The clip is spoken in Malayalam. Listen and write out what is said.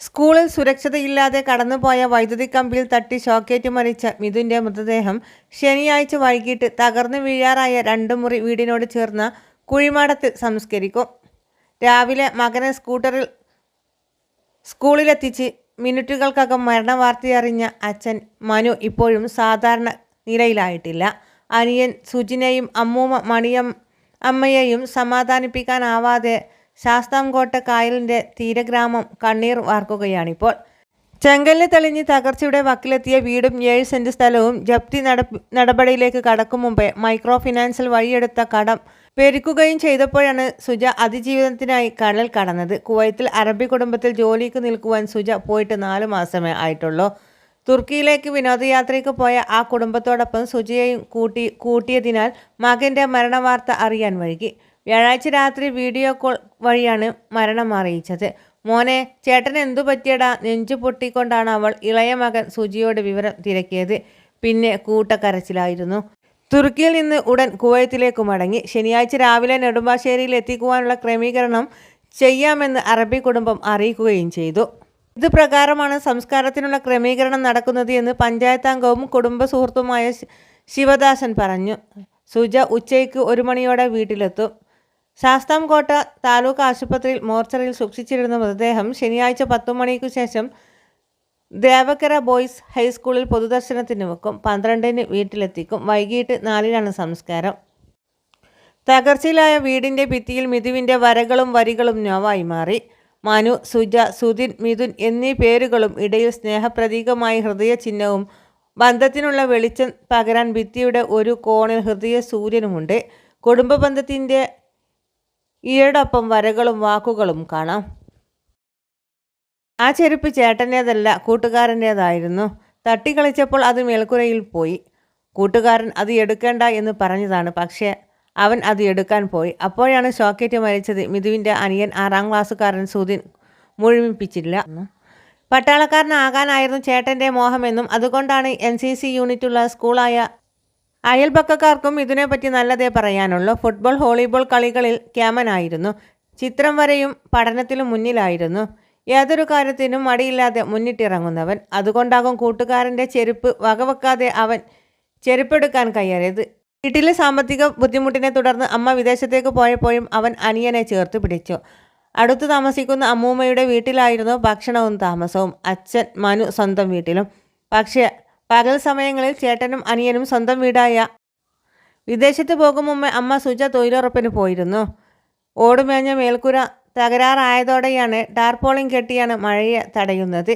സ്കൂളിൽ സുരക്ഷിതയില്ലാതെ കടന്നുപോയ വൈദ്യുതി കമ്പിയിൽ തട്ടി ഷോക്കേറ്റ് മരിച്ച മിഥുന്റെ മൃതദേഹം ശനിയാഴ്ച വൈകിട്ട് തകർന്നു വീഴാറായ രണ്ട് മുറി വീടിനോട് ചേർന്ന കുഴിമാടത്തിൽ സംസ്കരിക്കും. രാവിലെ മകനെ സ്കൂട്ടറിൽ സ്കൂളിലെത്തിച്ച് മിനിറ്റുകൾക്കകം മരണവാർത്തയറിഞ്ഞ അച്ഛൻ മനു ഇപ്പോഴും സാധാരണ നിലയിലായിട്ടില്ല. അനിയൻ സുജിനെയും അമ്മൂമ്മ മണിയം അമ്മയെയും സമാധാനിപ്പിക്കാനാവാതെ ശാസ്താംകോട്ട കായലിന്റെ തീരഗ്രാമം കണ്ണീർ വാർക്കുകയാണിപ്പോൾ. ചെങ്കല്ല് തെളിഞ്ഞ് തകർച്ചയുടെ വക്കിലെത്തിയ വീടും ഏഴ് സെന്റ് സ്ഥലവും ജപ്തി നടപ നടപടിയിലേക്ക് കടക്കും മുമ്പേ മൈക്രോ ഫിനാൻസിൽ വഴിയെടുത്ത കടം പെരുക്കുകയും ചെയ്തപ്പോഴാണ് സുജ അതിജീവനത്തിനായി കടൽ കടന്നത്. കുവൈത്തിൽ അറബി കുടുംബത്തിൽ ജോലിക്ക് നിൽക്കുവാൻ സുജ പോയിട്ട് നാല് മാസമേ ആയിട്ടുള്ളൂ. തുർക്കിയിലേക്ക് വിനോദയാത്രയ്ക്ക് പോയ ആ കുടുംബത്തോടൊപ്പം സുജയെയും കൂട്ടി കൂട്ടിയതിനാൽ മകന്റെ മരണവാർത്ത അറിയാൻ വൈകി. വ്യാഴാഴ്ച രാത്രി വീഡിയോ കോൾ വഴിയാണ് മരണം അറിയിച്ചത്. മോനെ ചേട്ടൻ എന്തു പറ്റിയടാ? നെഞ്ചു പൊട്ടിക്കൊണ്ടാണ് അവൾ ഇളയ മകൻ സുജിയോട് വിവരം തിരക്കിയത്. പിന്നെ കൂട്ടക്കരച്ചിലായിരുന്നു. തുർക്കിയിൽ നിന്ന് ഉടൻ കുവൈത്തിലേക്ക് മടങ്ങി. ശനിയാഴ്ച രാവിലെ നെടുമ്പാശ്ശേരിയിൽ എത്തിക്കുവാനുള്ള ക്രമീകരണം ചെയ്യാമെന്ന് അറബി കുടുംബം അറിയിക്കുകയും ചെയ്തു. ഇത് പ്രകാരമാണ് സംസ്കാരത്തിനുള്ള ക്രമീകരണം നടക്കുന്നത് എന്ന് പഞ്ചായത്ത് അംഗവും കുടുംബ സുഹൃത്തുമായ ശിവദാസൻ പറഞ്ഞു. സുജ ഉച്ചയ്ക്ക് ഒരു മണിയോടെ വീട്ടിലെത്തും. ശാസ്താംകോട്ട താലൂക്ക് ആശുപത്രിയിൽ മോർച്ചറിയിൽ സൂക്ഷിച്ചിരുന്ന മൃതദേഹം ശനിയാഴ്ച പത്തു മണിക്കു ശേഷം ദേവക്കര ബോയ്സ് ഹൈസ്കൂളിൽ പൊതുദർശനത്തിന് വെക്കും. പന്ത്രണ്ടിന് വീട്ടിലെത്തിക്കും. വൈകിട്ട് നാലിനാണ് സംസ്കാരം. തകർച്ചയിലായ വീടിന്റെ ഭിത്തിയിൽ മിഥുവിന്റെ വരകളും വരികളും നോവായി മാറി. മനു സുജ സുധിൻ മിഥുൻ എന്നീ പേരുകളും ഇടയിൽ സ്നേഹപ്രതീകമായി ഹൃദയ ചിഹ്നവും ബന്ധത്തിനുള്ള വെളിച്ചം പകരാൻ ഭിത്തിയുടെ ഒരു കോണിൽ ഹൃദയ സൂര്യനുമുണ്ട് കുടുംബ ബന്ധത്തിന്റെ ഈയോടൊപ്പം വരകളും വാക്കുകളും കാണാം. ആ ചെരുപ്പ് ചേട്ടന്റേതല്ല കൂട്ടുകാരന്റേതായിരുന്നു. തട്ടിക്കളിച്ചപ്പോൾ അത് മേൽക്കുരയിൽ പോയി. കൂട്ടുകാരൻ അത് എടുക്കേണ്ട എന്ന് പറഞ്ഞതാണ് പക്ഷേ അവൻ അത് എടുക്കാൻ പോയി. അപ്പോഴാണ് ഷോക്കേറ്റ് മരിച്ചത് മിഥുവിന്റെ അനിയൻ. ആറാം ക്ലാസ്സുകാരൻ സുധിൻ മുഴുമിപ്പിച്ചില്ല. പട്ടാളക്കാരനാകാനായിരുന്നു ചേട്ടന്റെ മോഹമെന്നും അതുകൊണ്ടാണ് എൻ സി സി യൂണിറ്റുള്ള സ്കൂളായ അയൽപക്കക്കാർക്കും ഇതിനെപ്പറ്റി നല്ലതേ പറയാനുള്ളൂ. ഫുട്ബോൾ വോളിബോൾ കളികളിൽ ക്യാമനായിരുന്നു. ചിത്രം വരെയും പഠനത്തിലും മുന്നിലായിരുന്നു. ഏതൊരു കാര്യത്തിനും മടിയില്ലാതെ മുന്നിട്ടിറങ്ങുന്നവൻ. അതുകൊണ്ടാകും കൂട്ടുകാരന്റെ ചെരുപ്പ് വകവെക്കാതെ അവൻ ചെരുപ്പെടുക്കാൻ കയറിയത്. വീട്ടിലെ സാമ്പത്തിക ബുദ്ധിമുട്ടിനെ തുടർന്ന് അമ്മ വിദേശത്തേക്ക് പോയപ്പോഴും അവൻ അനിയനെ ചേർത്ത് പിടിച്ചു. അടുത്ത് താമസിക്കുന്ന അമ്മൂമ്മയുടെ വീട്ടിലായിരുന്നു ഭക്ഷണവും താമസവും. അച്ഛൻ മനു സ്വന്തം വീട്ടിലും. പക്ഷേ പകൽ സമയങ്ങളിൽ ചേട്ടനും അനിയനും സ്വന്തം വീടായ വിദേശത്ത് പോകും മുമ്പ് അമ്മ സുജ തൊഴിലുറപ്പിന് പോയിരുന്നു. ഓടുമേഞ്ഞ മേൽക്കുര തകരാറായതോടെയാണ് ടാർപോളിംഗ് കെട്ടിയാണ് മഴയെ തടയുന്നത്.